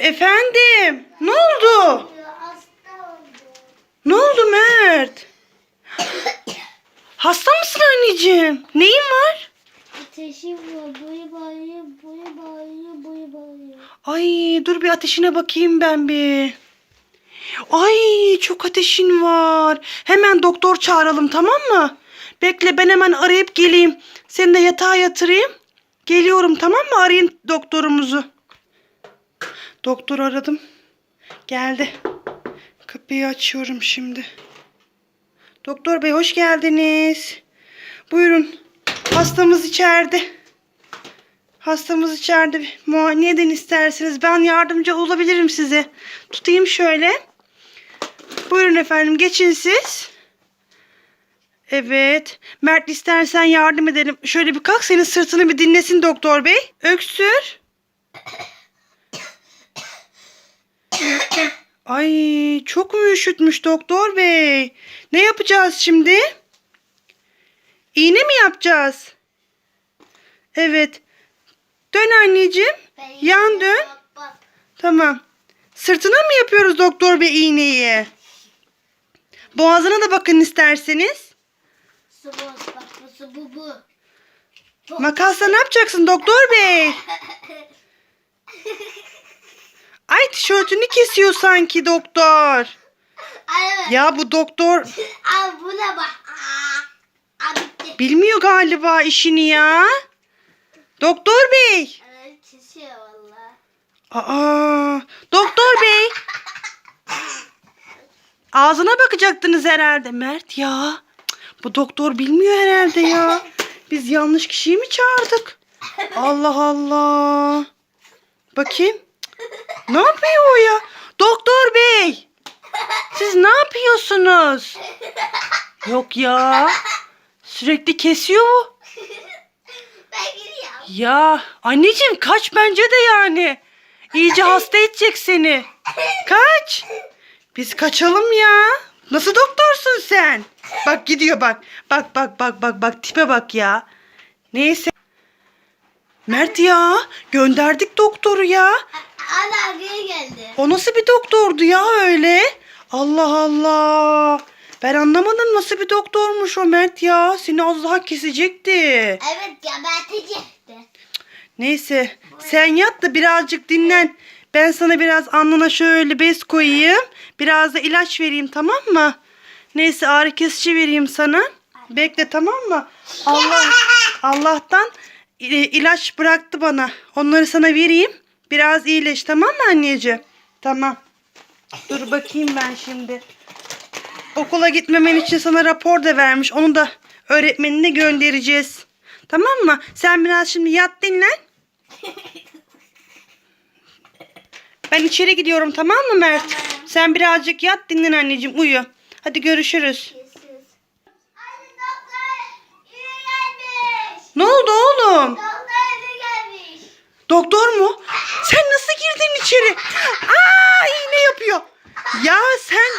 Efendim, ne oldu? Ne oldu Mert? Hasta mısın anneciğim? Neyin var? Ateşim var. Boyu bağırıyor, boyu bağırıyor, boyu bağırıyor. Ay dur bir ateşine bakayım ben bir. Ay çok ateşin var. Hemen doktor çağıralım tamam mı? Bekle ben hemen arayıp geleyim. Seni de yatağa yatırayım. Geliyorum tamam mı? Arayın doktorumuzu. Doktor aradım. Geldi. Kapıyı açıyorum şimdi. Doktor bey hoş geldiniz. Buyurun. Hastamız içeride. Hastamız içeride. Muayene edin isterseniz. Ben yardımcı olabilirim size. Tutayım şöyle. Buyurun efendim geçin siz. Evet. Mert istersen yardım edelim. Şöyle bir kalk senin sırtını bir dinlesin doktor bey. Öksür. Ay çok mu üşütmüş doktor bey? Ne yapacağız şimdi? İğne mi yapacağız? Evet. Dön anneciğim. Yan dön. Bak bak. Tamam. Sırtına mı yapıyoruz doktor bey iğneyi? Boğazına da bakın isterseniz. Su bu, bak bu su bu bu. Makasla ne yapacaksın doktor bey? Ay tişörtünü kesiyor sanki doktor. Ay evet. Ya bu doktor Al buna bak. Aa, Aa, bitti. bilmiyor galiba işini ya. Doktor bey. Evet, kesiyor valla. Aa, doktor bey. Ağzına bakacaktınız herhalde. Mert ya. Bu doktor bilmiyor herhalde ya. Biz yanlış kişiyi mi çağırdık? Allah Allah. Bakayım. Ne yapıyor o ya? Doktor bey. Siz ne yapıyorsunuz? Yok ya. Sürekli kesiyor bu. Ya anneciğim kaç bence de yani. İyice hasta edecek seni. Kaç. Biz kaçalım ya. Nasıl doktorsun sen? Bak gidiyor bak. Bak bak bak bak bak tipe bak ya. Neyse. Mert ya gönderdik doktoru ya. Ana geri geldi. O nasıl bir doktordu ya öyle? Allah Allah. Ben anlamadım nasıl bir doktormuş o Mert ya. Seni az daha kesecekti. Evet gebertecekti. Neyse sen yat da birazcık dinlen. Ben sana biraz alnına şöyle bez koyayım. Biraz da ilaç vereyim tamam mı? Neyse ağrı kesici vereyim sana. Bekle tamam mı? Allah Allah'tan e, ilaç bıraktı bana. Onları sana vereyim. Biraz iyileş tamam mı anneciğim? Tamam. Dur bakayım ben şimdi. Okula gitmemen için sana rapor da vermiş. Onu da öğretmenine göndereceğiz. Tamam mı? Sen biraz şimdi yat dinlen. Ben içeri gidiyorum tamam mı Mert? Sen birazcık yat dinlen anneciğim uyu. Hadi görüşürüz. Ne oldu oğlum? Doktor iyi gelmiş. Doktor mu? Sen nasıl girdin içeri? Aa iğne yapıyor. Ya sen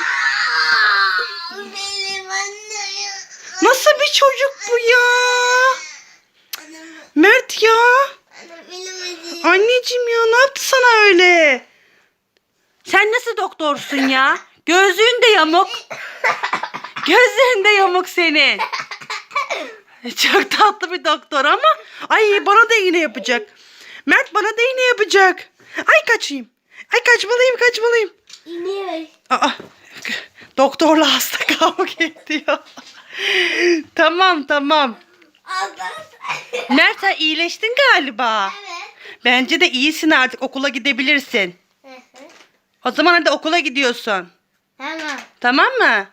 nasıl bir çocuk bu ya? Mert ya. Anneciğim ya ne yaptı sana öyle? Sen nasıl doktorsun ya? Gözlüğün de yamuk. Gözlerin de yamuk senin. Çok tatlı bir doktor ama ay bana da iğne yapacak. Mert bana da iğne yapacak. Ay kaçayım. Ay kaçmalıyım kaçmalıyım. İniyor. Aa, doktorla hasta kavga ediyor. tamam tamam. Mert sen iyileştin galiba. Evet. Bence de iyisin artık okula gidebilirsin. Hı hı. O zaman hadi okula gidiyorsun. Tamam. Tamam mı?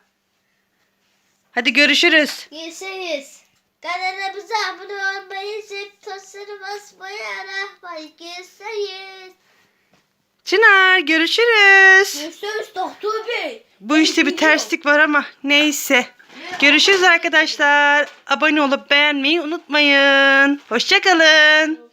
Hadi görüşürüz. Görüşürüz. Kanalımıza abone olmayı, zil tuşuna basmayı unutmayın. Görüşürüz. Çınar görüşürüz. Görüşürüz doktor bey. Bu işte bir terslik var ama neyse. Görüşürüz arkadaşlar. Abone olup beğenmeyi unutmayın. Hoşçakalın.